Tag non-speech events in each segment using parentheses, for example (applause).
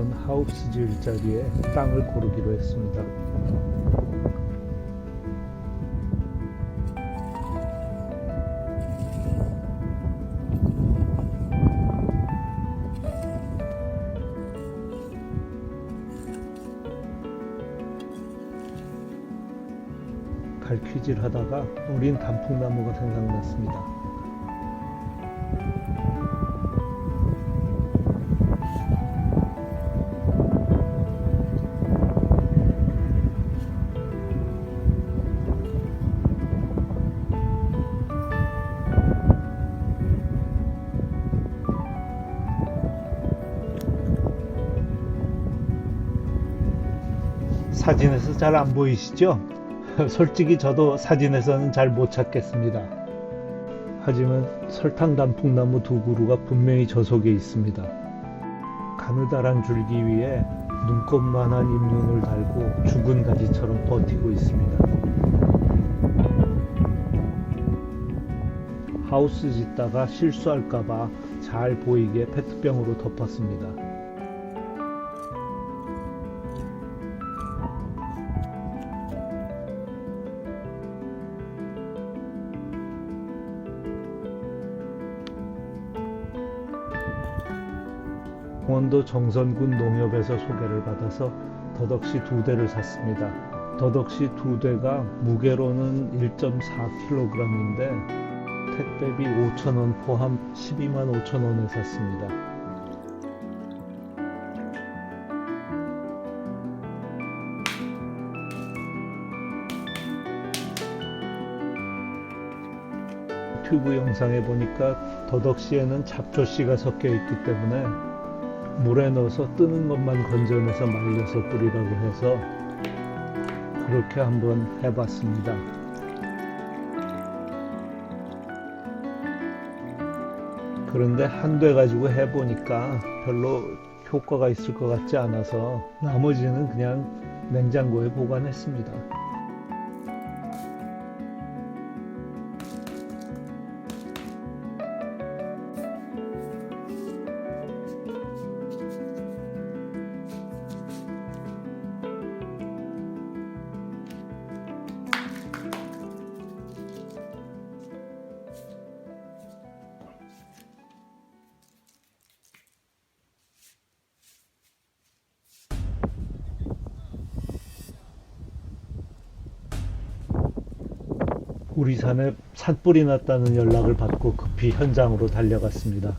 우선 하우스 지을 자리에 땅을 고르기로 했습니다. 갈퀴질 하다가 어린 단풍나무가 생각났습니다. 사진에서 잘 안 보이시죠? (laughs) 솔직히 저도 사진에서는 잘 못 찾겠습니다. 하지만 설탕 단풍나무 두 그루가 분명히 저 속에 있습니다. 가느다란 줄기 위에 눈곱만한 잎눈을 달고 죽은 가지처럼 버티고 있습니다. 하우스 짓다가 실수할까봐 잘 보이게 페트병으로 덮었습니다. 강원도 정선군 농협에서 소개를 받아서 덧없이 두 대를 샀습니다. 덧없이 두 대가 무게로는 1.4kg인데 택배비 5,000원 포함 12만 5천원에 샀습니다. 튜브 영상에 보니까 더덕씨에는 잡초씨가 섞여 있기 때문에 물에 넣어서 뜨는 것만 건져내서 말려서 뿌리라고 해서 그렇게 한번 해봤습니다. 그런데 한대 가지고 해보니까 별로 효과가 있을 것 같지 않아서 나머지는 그냥 냉장고에 보관했습니다. 우리 산에 산불이 났다는 연락을 받고 급히 현장으로 달려갔습니다.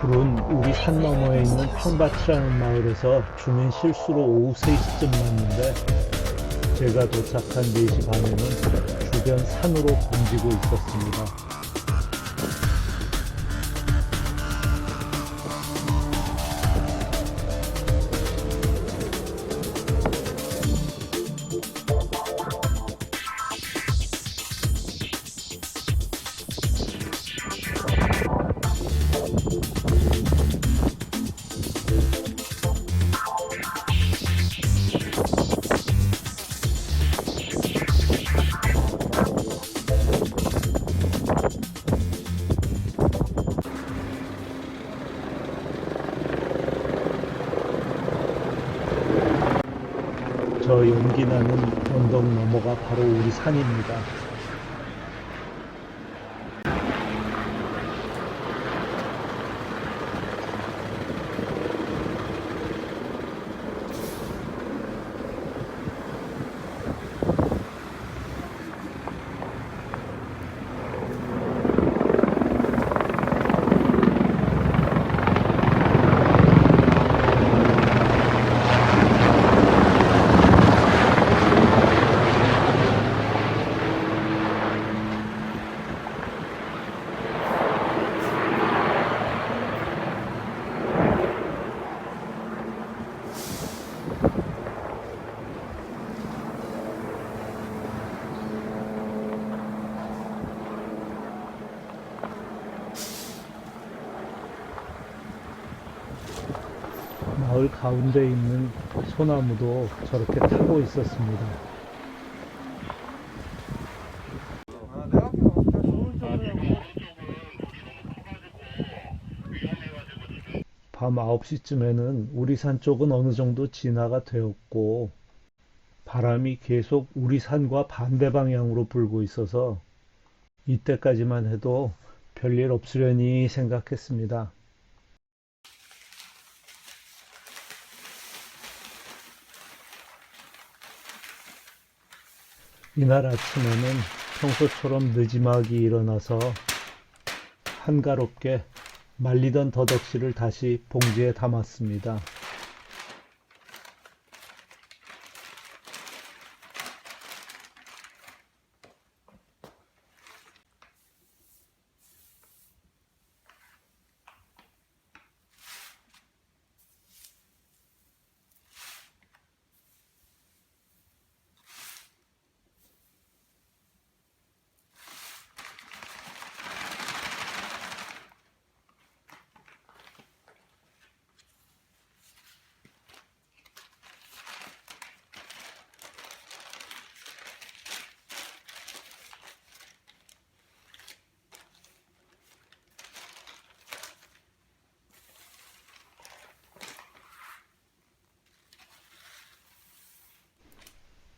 불은 우리 산 너머에 있는 평밭이라는 마을에서 주민 실수로 오후 3시쯤 났는데 제가 도착한 4시 반에는 주변 산으로 번지고 있었습니다. 저 연기 나는 언덕 너머가 바로 우리 산입니다. 마을 가운데 있는 소나무도 저렇게 타고 있었습니다. 밤 9시쯤에는 우리 산 쪽은 어느 정도 진화가 되었고 바람이 계속 우리 산과 반대 방향으로 불고 있어서 이때까지만 해도 별일 없으려니 생각했습니다. 이날 아침에는 평소처럼 늦지막이 일어나서 한가롭게 말리던 더덕씨를 다시 봉지에 담았습니다.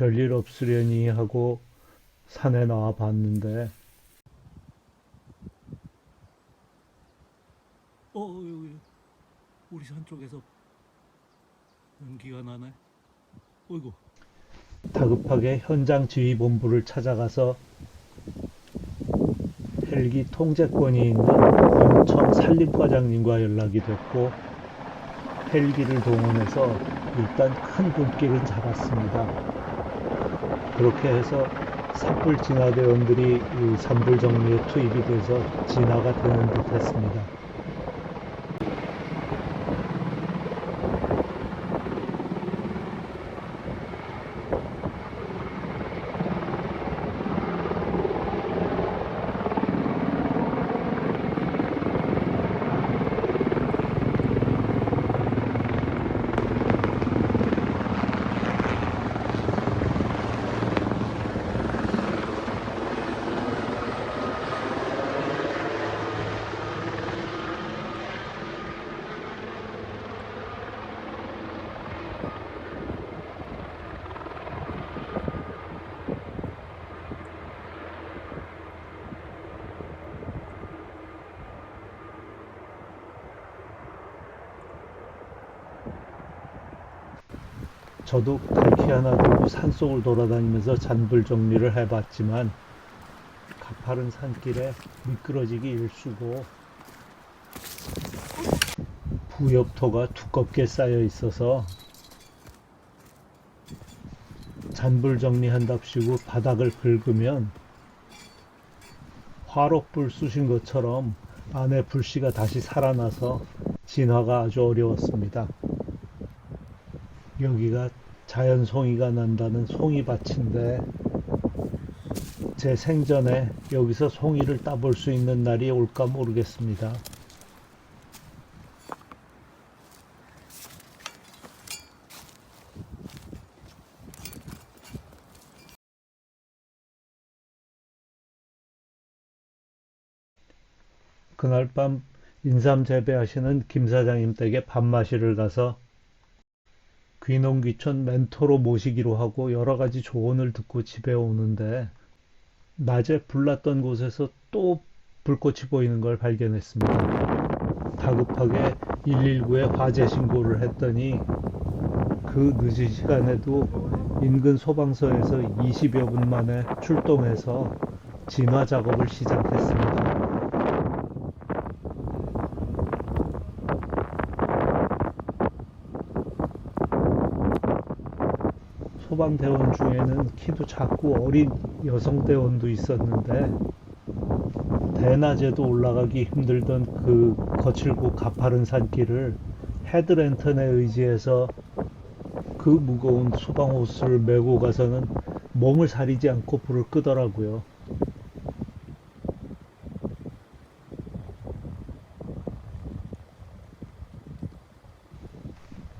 별일 없으려니 하고 산에 나와 봤는데 어, 여기 우리 산 쪽에서 연기가 나네. 어이구, 다급하게 현장 지휘본부를 찾아가서 헬기 통제권이 있는 영청 산림과장님과 연락이 됐고 헬기를 동원해서 일단 큰 굶길은 잡았습니다. 그렇게 해서 산불 진화대원들이 이 산불 정리에 투입이 돼서 진화가 되는 듯 했습니다. 저도 갈퀴 하나 들고 산속을 돌아다니면서 잔불 정리를 해봤지만 가파른 산길에 미끄러지기 일쑤고 부엽토가 두껍게 쌓여 있어서 잔불 정리한답시고 바닥을 긁으면 화롯불 쑤신 것처럼 안에 불씨가 다시 살아나서 진화가 아주 어려웠습니다. 여기가 자연 송이가 난다는 송이밭인데 제 생전에 여기서 송이를 따볼 수 있는 날이 올까 모르겠습니다. 그날 밤 인삼 재배하시는 김 사장님 댁에 밥 마시러 가서 귀농귀촌 멘토로 모시기로 하고 여러 가지 조언을 듣고 집에 오는데 낮에 불났던 곳에서 또 불꽃이 보이는 걸 발견했습니다. 다급하게 119에 화재 신고를 했더니 그 늦은 시간에도 인근 소방서에서 20여 분 만에 출동해서 진화 작업을 시작했습니다. 소방대원 중에는 키도 작고 어린 여성 대원도 있었는데 대낮에도 올라가기 힘들던 그 거칠고 가파른 산길을 헤드랜턴에 의지해서 그 무거운 소방 호스를 메고 가서는 몸을 사리지 않고 불을 끄더라고요.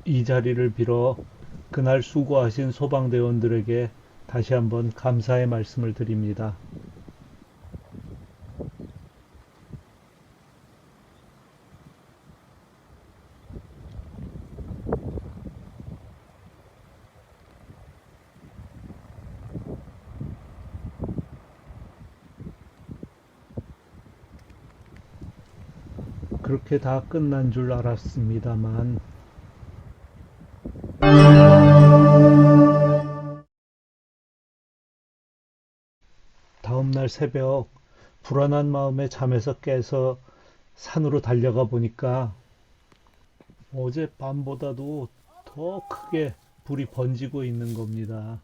이 자리를 빌어 그날 수고하신 소방대원들에게 다시 한번 감사의 말씀을 드립니다. 그렇게 다 끝난 줄 알았습니다만 새벽 불안한 마음에 잠에서 깨서 산으로 달려가 보니까 어제 밤보다도 더 크게 불이 번지고 있는 겁니다.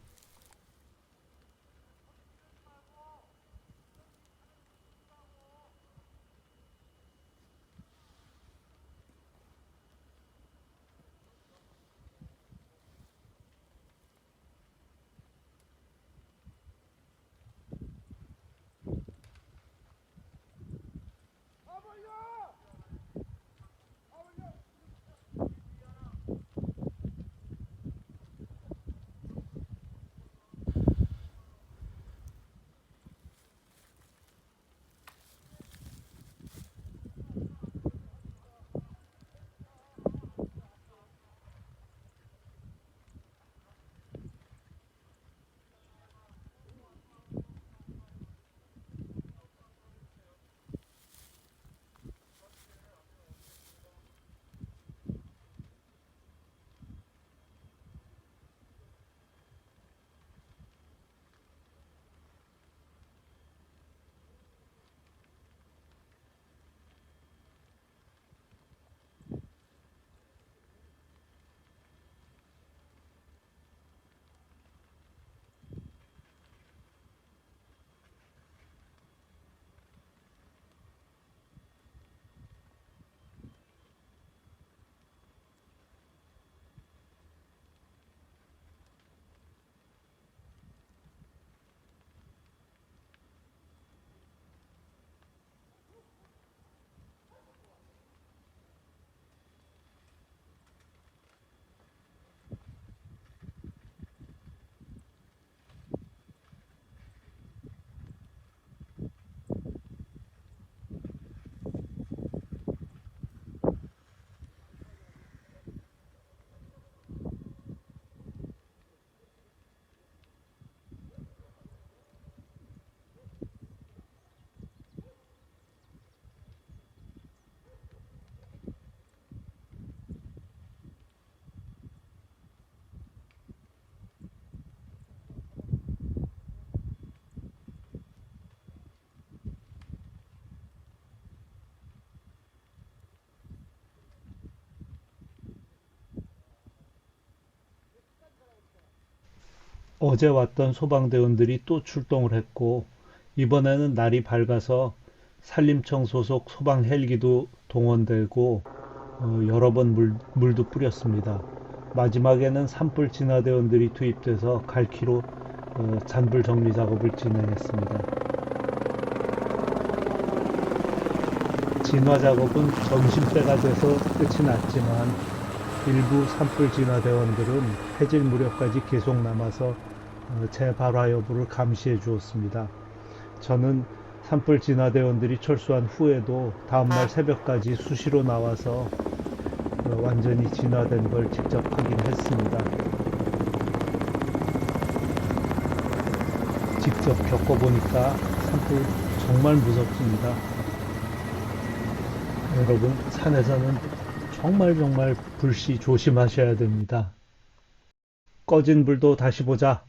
어제 왔던 소방대원들이 또 출동을 했고 이번에는 날이 밝아서 산림청 소속 소방 헬기도 동원되고 어, 여러 번 물, 물도 뿌렸습니다. 마지막에는 산불 진화대원들이 투입돼서 갈키로 어, 잔불 정리 작업을 진행했습니다. 진화 작업은 점심때가 돼서 끝이 났지만 일부 산불 진화 대원들은 해질 무렵까지 계속 남아서 어, 재발화 여부를 감시해 주었습니다. 저는 산불 진화 대원들이 철수한 후에도 다음날 새벽까지 수시로 나와서 어, 완전히 진화된 걸 직접 확인했습니다. 직접 겪어보니까 산불 정말 무섭습니다. 여러분, 산에서는 정말 정말 불씨 조심하셔야 됩니다. 꺼진 불도 다시 보자.